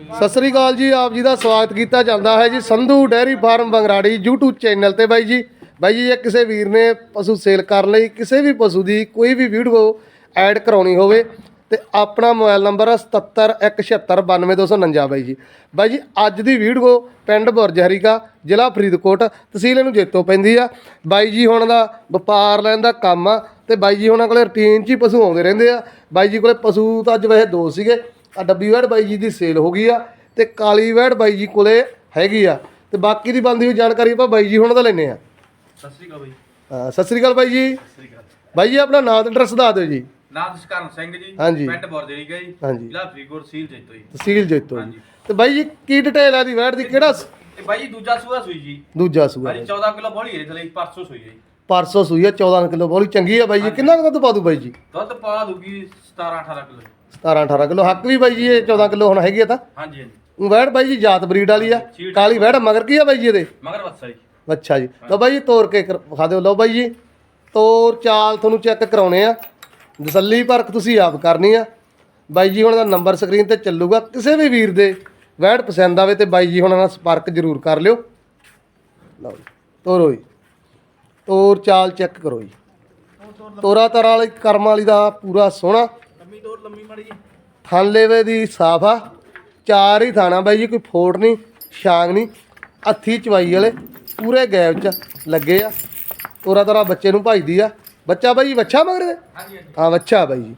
ਸਤਿ ਸ੍ਰੀ ਅਕਾਲ ਜੀ, ਆਪ ਜੀ ਦਾ ਸਵਾਗਤ ਕੀਤਾ ਜਾਂਦਾ ਹੈ ਜੀ Sandhu dairy farm Bangrari YouTube channel ਤੇ ਬਾਈ ਜੀ। ਬਾਈ ਜੀ ਜੇ ਕਿਸੇ ਵੀਰ ਨੇ ਪਸ਼ੂ ਸੇਲ ਕਰਨ ਲਈ ਕਿਸੇ ਵੀ ਪਸ਼ੂ ਦੀ ਕੋਈ ਵੀ ਵੀਡੀਓ ਐਡ ਕਰਾਉਣੀ ਹੋਵੇ ਤੇ ਆਪਣਾ ਮੋਬਾਈਲ ਨੰਬਰ 7717792249 ਬਾਈ ਜੀ। ਬਾਈ ਜੀ, ਅੱਜ ਦੀ ਵੀਡੀਓ ਪਿੰਡ ਬੁਰਜਹਰੀਕਾ, ਜ਼ਿਲ੍ਹਾ ਫਰੀਦਕੋਟ, ਤਹਿਸੀਲ ਇਹਨੂੰ ਜੇਤੋ ਪੈਂਦੀ ਆ। ਬਾਈ ਜੀ, ਹੁਣ ਦਾ ਵਪਾਰ ਲੈਣ ਦਾ ਕੰਮ ਆ ਤੇ ਬਾਈ ਜੀ ਉਹਨਾਂ ਕੋਲੇ ਰੂਟੀਨ 'ਚ ਹੀ ਪਸ਼ੂ ਆਉਂਦੇ ਰਹਿੰਦੇ ਆ। ਬਾਈ ਜੀ ਕੋਲੇ ਪਸ਼ੂ ਤਾਂ ਅੱਜ ਵੈਸੇ ਦੋ ਸੀਗੇ। ਆ ਡੱਬੀ ਵੈੜ ਬਾਈ ਜੀ ਦੀ ਸੇਲ ਹੋ ਗਈ ਆ ਤੇ ਕਾਲੀ ਵੈੜ ਬਾਈ ਜੀ ਕੋਲੇ ਹੈਗੀ ਆ। ਤੇ ਬਾਕੀ ਦੀ ਬੰਦੀ ਹੋਈ ਜਾਣਕਾਰੀ ਆਪਾਂ ਬਾਈ ਜੀ ਹੁਣ ਦਾ ਲੈਨੇ ਆ। ਸਤਿ ਸ੍ਰੀ ਅਕਾਲ ਬਾਈ ਹਾਂ, ਸਤਿ ਸ੍ਰੀ ਅਕਾਲ ਬਾਈ ਜੀ। ਸਤਿ ਸ੍ਰੀ ਅਕਾਲ। ਬਾਈ ਜੀ ਆਪਣਾ ਨਾਮ ਤੇ ਐਡਰੈਸ ਦੱਸ ਦਿਓ ਜੀ। ਨਾਮ ਜਸਕਰਨ ਸਿੰਘ ਜੀ ਹਾਂਜੀ। ਪਿੰਡ ਬੋਰਦੇਰੀ ਗਈ ਹਾਂਜੀ। ਜ਼ਿਲ੍ਹਾ ਫਰੀਦਕੋਟ ਸੀਲ ਜੈਤੋ ਜੀ। ਤਹਿਸੀਲ ਜੈਤੋ ਜੀ। ਹਾਂਜੀ। ਤੇ ਬਾਈ ਜੀ ਕੀ ਡਿਟੇਲ ਆ ਦੀ ਵੈੜ ਦੀ? ਕਿਹੜਾ ਸ- ਤੇ ਬਾਈ ਜੀ ਦੂਜਾ ਸੂਆ ਸੂਈ ਜੀ। ਦੂਜਾ ਸੂਆ ਹਾਂਜੀ 14 ਕਿਲੋ ਬੋਲੀ ਹੈ ਥਲੇ ਪਰਸੋਂ ਸੂਈ ਹੈ ਜੀ। ਪਰਸੋਂ ਸੂਈ ਆ 14 ਕਿਲੋ ਬੋਲੀ। ਚੰਗੀ ਆ ਬਾਈ ਜੀ। ਕਿੰਨਾ ਕੁ ਦੁੱਧ ਪਾ ਦੂ ਬਾਈ ਜੀ? ਦੁੱਧ ਪਾ ਦੂਗੀ 17 18 ਕਿਲੋ। 17 18 ਕਿਲੋ। ਹੱਕ ਵੀ ਬਾਈ ਜੀ ਇਹ 14 ਕਿਲੋ ਹੁਣ ਹੈਗੀ ਆ ਤਾਂ। ਹਾਂਜੀ ਹਾਂਜੀ। ਊਂ ਵੈੜ ਬਾਈ ਜੀ ਜਾਤ ਬਰੀਡ ਵਾਲੀ ਆ। ਕਾਲੀ ਵੈੜ ਮਗਰ ਕੀ ਆ ਬਾਈ ਜੀ ਇਹਦੇ? ਮਗਰ ਬੱਸਾ ਜੀ। ਅੱਛਾ ਜੀ। ਲਓ ਬਾਈ ਜੀ ਤੋਰ ਕੇ ਕਰ- ਵਿਖਾ ਦਿਓ। ਲਓ ਬਾਈ ਜੀ ਤੋਰ ਚਾਲ ਤੁਹਾਨੂੰ ਚੈੱਕ ਕਰਾਉਣੇ ਆ। ਤਸੱਲੀ ਪਰਖ ਤੁਸੀਂ ਆਪ ਕਰਨੀ ਆ। ਬਾਈ ਜੀ ਹੁਣ ਦਾ ਨੰਬਰ ਸਕਰੀਨ ਤੇ ਚੱਲੂਗਾ। ਕਿਸੇ ਵੀ ਵੀਰ ਦੇ ਵੈੜ ਪਸੰਦ ਆਵੇ ਤੇ ਬਾਈ ਜੀ ਹੁਣ ਨਾਲ ਸੰਪਰਕ ਜ਼ਰੂਰ ਕਰ ਲਿਓ। ਲਓ ਜੀ ਤੋਰੋ ਜੀ। ਤੋਰ ਚਾਲ ਚੈੱਕ ਕਰੋ ਜੀ। ਤੋਰਾ ਤਰਾ ਵਾਲੀ ਕਰਮ ਵਾਲੀ ਦਾ ਪੂਰਾ ਸੋਹਣਾ। ਲੰਮੀ ਤੋਰ ਲੰਮੀ ਮਾੜੀ ਜੀ। ਥਣ ਲੇਵੇ ਦੀ ਸਾਫ਼ ਆ। ਚਾਰ ਹੀ ਥਾਣਾ ਬਾਈ ਜੀ ਕੋਈ ਫੋੜ ਨਹੀਂ ਛਾਂਗ ਨਹੀਂ। ਹੱਥੀ ਚਵਾਈ ਵਾਲੇ ਪੂਰੇ ਗੈਪ ਚ ਲੱਗੇ ਆ। ਤੋਰਾ ਤੋਰਾ ਬੱਚੇ ਨੂੰ ਭਾਈਦੀ ਆ। ਬੱਚਾ ਬਾਈ ਬੱਚਾ ਮਗਰ? ਦੇ? ਹਾਂਜੀ ਹਾਂਜੀ। ਹਾਂ ਬੱਚਾ ਬਾਈ ਜੀ।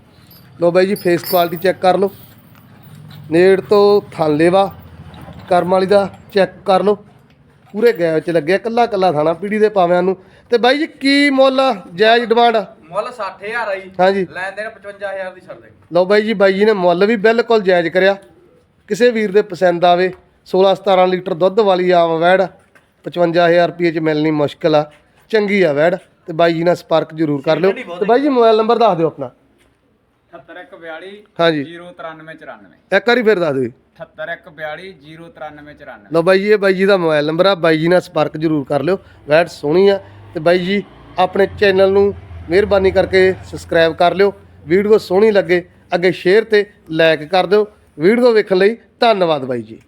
ਲੋ ਬਾਈ ਜੀ ਫੇਸ ਕੁਆਲਿਟੀ ਚੈੱਕ ਕਰ ਲਓ। ਨੇੜ ਤੋਂ ਥਣ ਲੇਵਾ ਕਰਮ ਵਾਲੀ ਦਾ ਚੈੱਕ ਕਰ ਲਓ। ਪੂਰੇ ਗੈਪ ਚ ਲੱਗਿਆ ਕੱਲਾ ਕੱਲਾ ਥਾਣਾ ਪੀੜੀ ਦੇ ਪਾਵਿਆਂ ਨੂੰ। ਤੇ ਬਾਈ ਜੀ ਕੀ ਮੁੱਲ ਆ? ਜਾਇਜ਼ ਡਿਮਾਂਡ ਮੁੱਲ 60000 ਆ ਜੀ। ਹਾਂਜੀ। ਲੈਣ ਦੇਣ 55000 ਦੀ ਛੱਡ ਦੇ ਲਓ ਬਾਈ ਜੀ ਬਾਈ ਜੀ ਨੇ ਮੁੱਲ ਵੀ ਬਿਲਕੁਲ ਜਾਇਜ਼ ਕਰਿਆ। ਕਿਸੇ ਵੀਰ ਦੇ ਪਸੰਦ ਆਵੇ 16 17 ਲੀਟਰ ਦੁੱਧ ਵਾਲੀ ਆਮ ਵੈੜ 55000 ਰੁਪਏ ਚ ਮਿਲਣੀ ਮੁਸ਼ਕਲ ਆ। ਚੰਗੀ ਆ ਵੈੜ ਤੇ ਬਾਈ ਜੀ ਨਾਲ ਸੰਪਰਕ ਜ਼ਰੂਰ ਕਰ ਲਿਓ। ਤੇ ਬਾਈ ਜੀ ਮੋਬਾਈਲ ਨੰਬਰ ਦੱਸ ਦਿਓ ਆਪਣਾ। 7142 ਹਾਂਜੀ। 09394 ਇੱਕ ਵਾਰੀ ਫਿਰ ਦੱਸ ਦਿਓ ਜੀ। 7142 09394 ਲਓ ਬਾਈ ਜੀ ਇਹ ਬਾਈ ਜੀ ਦਾ ਮੋਬਾਈਲ ਨੰਬਰ ਆ। ਬਾਈ ਜੀ ਨਾਲ ਸੰਪਰਕ ਜ਼ਰੂਰ ਕਰ ਲਿਓ। ਵੈੜ ਸੋਹਣੀ ਆ। ਤੇ ਬਾਈ ਜੀ ਆਪਣੇ ਚੈਨਲ ਨੂੰ ਮਿਹਰਬਾਨੀ ਕਰਕੇ ਸਬਸਕ੍ਰਾਈਬ ਕਰ ਲਿਓ। ਵੀਡੀਓ ਸੋਹਣੀ ਲੱਗੇ ਅੱਗੇ ਸ਼ੇਅਰ ਤੇ ਲਾਈਕ ਕਰ ਦਿਓ। ਵੀਡੀਓ ਵੇਖਣ ਲਈ ਧੰਨਵਾਦ ਬਾਈ ਜੀ।